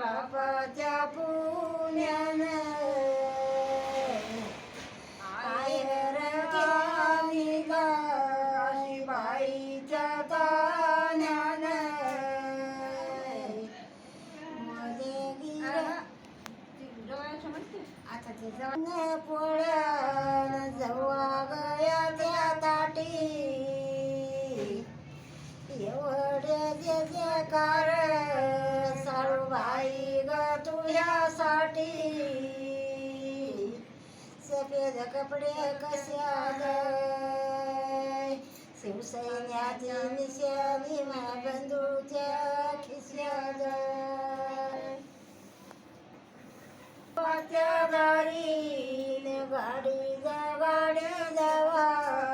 बापाच्या पुण्यानं. आयर गाणी गाई बाईच्या ताण्यानं मध्ये गिरा आता ते पोळ्यान जवा सफेद कपडे कशात शिवसैन्याची निशाणी मा बंधूच्या खिस्याद त्या दारीने गाडी जा गाडी जावाय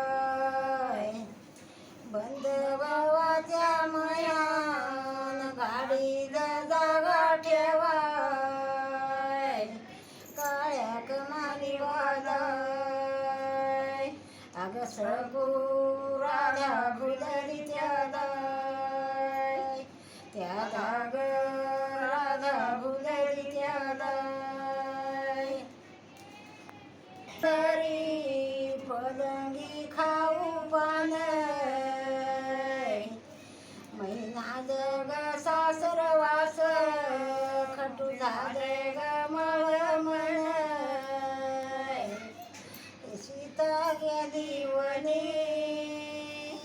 बंद गावाच्या मयान गाडी जा जागा ठेवा. सगू राधा भुदरी त्या दाय त्या दाग राधा भुदरी त्या तरी पलंगी खाऊ पान महिना जग सासर वास खटू झाले ग मळमळ सीता गेली वनी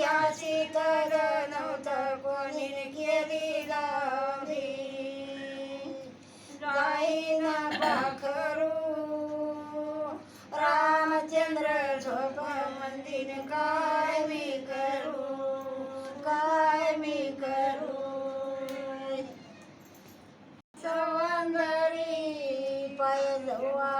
याची तर नव्हतं कोणी केली लांबी जाईना पाखरू. रामचंद्र झोप मंदिर काय मी करू? काय मी करू? सवंदरी पैलवा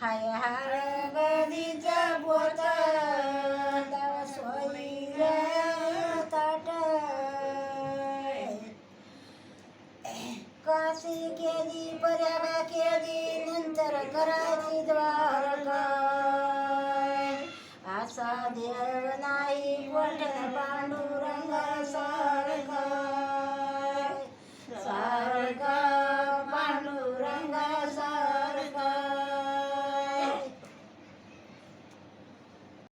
हाय हळगदीच पोत तव सोयी ताट काशी केली पर्यागा केली नंतर करायची द्वारका असा देव